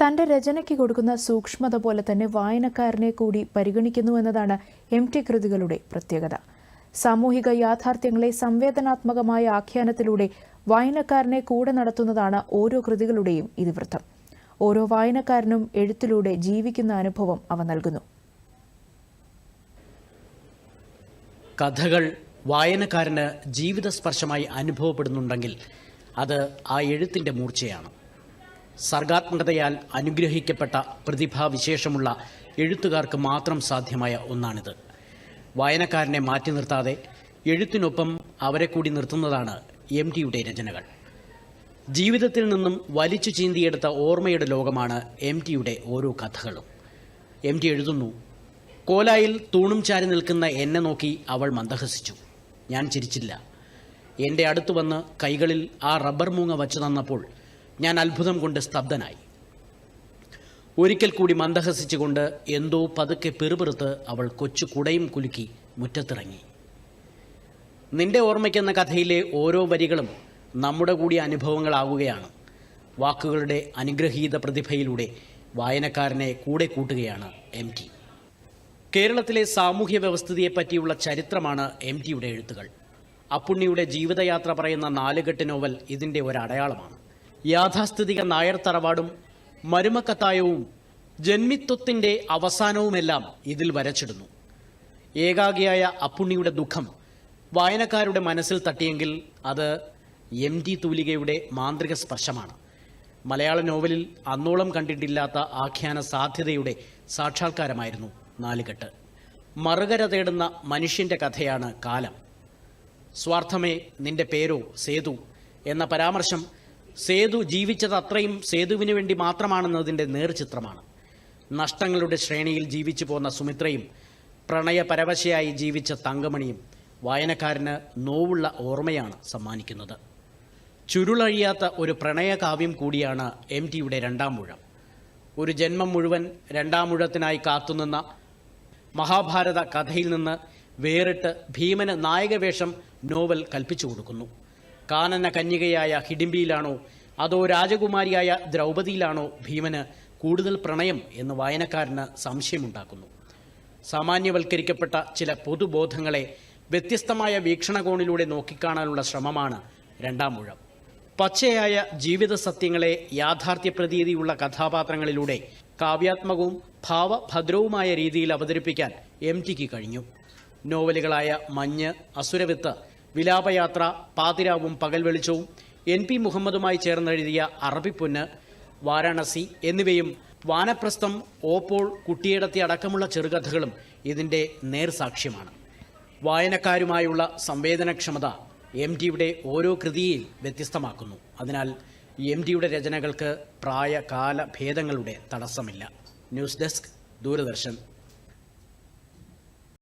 തന്റെ രചനയ്ക്ക് കൊടുക്കുന്ന സൂക്ഷ്മത പോലെ തന്നെ വായനക്കാരനെ കൂടി പരിഗണിക്കുന്നു എന്നതാണ് എം ടി കൃതികളുടെ പ്രത്യേകത. സാമൂഹിക യാഥാർത്ഥ്യങ്ങളെ സംവേദനാത്മകമായ ആഖ്യാനത്തിലൂടെ വായനക്കാരനെ കൂടെ നടത്തുന്നതാണ് ഓരോ കൃതികളുടെയും ഇതിവൃത്തം. ഓരോ വായനക്കാരനും എഴുത്തിലൂടെ ജീവിക്കുന്ന അനുഭവം അവ നൽകുന്നു. കഥകൾ വായനക്കാരന് ജീവിതസ്പർശമായി അനുഭവപ്പെടുന്നുണ്ടെങ്കിൽ അത് ആ എഴുത്തിന്റെ മൂർച്ചയാണ്. സർഗാത്മകതയാൽ അനുഗ്രഹിക്കപ്പെട്ട പ്രതിഭാവിശേഷമുള്ള എഴുത്തുകാർക്ക് മാത്രം സാധ്യമായ ഒന്നാണിത്. വായനക്കാരനെ മാറ്റി നിർത്താതെ എഴുത്തിനൊപ്പം അവരെ കൂടി നിർത്തുന്നതാണ് എം ടിയുടെ രചനകൾ. ജീവിതത്തിൽ നിന്നും വലിച്ചു ചീന്തിയെടുത്ത ഓർമ്മയുടെ ലോകമാണ് എം ടിയുടെ ഓരോ കഥകളും. എം ടി എഴുതുന്നു കോലായിൽ തൂണും ചാരി നിൽക്കുന്ന എന്നെ നോക്കി അവൾ മന്ദഹസിച്ചു. ഞാൻ ചിരിച്ചില്ല. എന്റെ അടുത്ത് വന്ന് കൈകളിൽ ആ റബ്ബർ മൂങ്ങ വച്ചു തന്നപ്പോൾ ഞാൻ അത്ഭുതം കൊണ്ട് സ്തബ്ധനായി. ഒരിക്കൽ കൂടി മന്ദഹസിച്ചുകൊണ്ട് എന്തോ പതുക്കെ പെറുപെറുത്ത് അവൾ കൊച്ചു കുടയും കുലുക്കി മുറ്റത്തിറങ്ങി. നിന്റെ ഓർമ്മയ്ക്കെന്ന കഥയിലെ ഓരോ വരികളും നമ്മുടെ കൂടി അനുഭവങ്ങളാവുകയാണ് വാക്കുകളുടെ അനുഗ്രഹീത പ്രതിഭയിലൂടെ വായനക്കാരനെ കൂടെ കൂട്ടുകയാണ് എം ടി. കേരളത്തിലെ സാമൂഹ്യ വ്യവസ്ഥിതിയെപ്പറ്റിയുള്ള ചരിത്രമാണ് എം ടിയുടെ എഴുത്തുകൾ. അപ്പുണ്ണിയുടെ ജീവിതയാത്ര പറയുന്ന നാലുകെട്ട് നോവൽ ഇതിന്റെ ഒരു അടയാളമാണ് യാഥാസ്ഥിതിക നായർ തറവാടും മരുമക്കത്തായവും ജന്മിത്വത്തിന്റെ അവസാനവുമെല്ലാം ഇതിൽ വരച്ചിടുന്നു. ഏകാഗിയായ അപ്പുണ്ണിയുടെ ദുഃഖം വായനക്കാരുടെ മനസ്സിൽ തട്ടിയെങ്കിൽ അത് എം ടി തൂലികയുടെ മാന്ത്രിക സ്പർശമാണ്. മലയാള നോവലിൽ അന്നോളം കണ്ടിട്ടില്ലാത്ത ആഖ്യാന സാധ്യതയുടെ സാക്ഷാത്കാരമായിരുന്നു നാലുകെട്ട്. മറുകര തേടുന്ന മനുഷ്യന്റെ കഥയാണ് കാലം. സ്വാർത്ഥമേ നിന്റെ പേരോ സേതു എന്ന പരാമർശം സേതു ജീവിച്ചത് അത്രയും സേതുവിന് വേണ്ടി മാത്രമാണെന്നതിന്റെ നേർചിത്രമാണ്. നഷ്ടങ്ങളുടെ ശ്രേണിയിൽ ജീവിച്ചു പോന്ന സുമിത്രയും പ്രണയപരവശയായി ജീവിച്ച തങ്കമണിയും വായനക്കാരന് നോവുള്ള ഓർമ്മയാണ് സമ്മാനിക്കുന്നത്. ചുരുളഴിയാത്ത ഒരു പ്രണയകാവ്യം കൂടിയാണ് എം ടിയുടെ രണ്ടാം മുഴം. ഒരു ജന്മം മുഴുവൻ രണ്ടാം മുഴത്തിനായി കാത്തുനിന്ന മഹാഭാരത കഥയിൽ നിന്ന് വേറിട്ട് ഭീമന് നായകവേഷം നോവൽ കൽപ്പിച്ചു കൊടുക്കുന്നു. കാനന കന്യകയായ ഹിഡിംബിയിലാണോ അതോ രാജകുമാരിയായ ദ്രൗപദിയിലാണോ ഭീമന് കൂടുതൽ പ്രണയം എന്ന് വായനക്കാരന് സംശയമുണ്ടാക്കുന്നു. സാമാന്യവൽക്കരിക്കപ്പെട്ട ചില പൊതുബോധങ്ങളെ വ്യത്യസ്തമായ വീക്ഷണകോണിലൂടെ നോക്കിക്കാണാനുള്ള ശ്രമമാണ് രണ്ടാം മുഴം പച്ചയായ ജീവിത സത്യങ്ങളെ യാഥാർത്ഥ്യ പ്രതീതിയുള്ള കഥാപാത്രങ്ങളിലൂടെ കാവ്യാത്മകവും ഭാവഭദ്രവുമായ രീതിയിൽ അവതരിപ്പിക്കാൻ എം ടിക്ക് കഴിഞ്ഞു. നോവലുകളായ മഞ്ഞ് അസുരവിത്ത് വിലാപയാത്ര പാതിരാവും പകൽ വെളിച്ചവും എൻ പി മുഹമ്മദുമായി ചേർന്നെഴുതിയ അറബിപ്പൊന്ന് വാരാണസി എന്നിവയും വാനപ്രസ്ഥം ഓപ്പോൾ കുട്ടിയിടത്തി അടക്കമുള്ള ചെറുകഥകളും ഇതിന്റെ നേർസാക്ഷ്യമാണ്. വായനക്കാരുമായുള്ള സംവേദനക്ഷമത എം ടിയുടെ ഓരോ കൃതിയെയും വ്യത്യസ്തമാക്കുന്നു. അതിനാൽ എം ടിയുടെ രചനകൾക്ക് പ്രായകാല ഭേദങ്ങളുടെ തടസ്സമില്ല. News desk Doordarshan.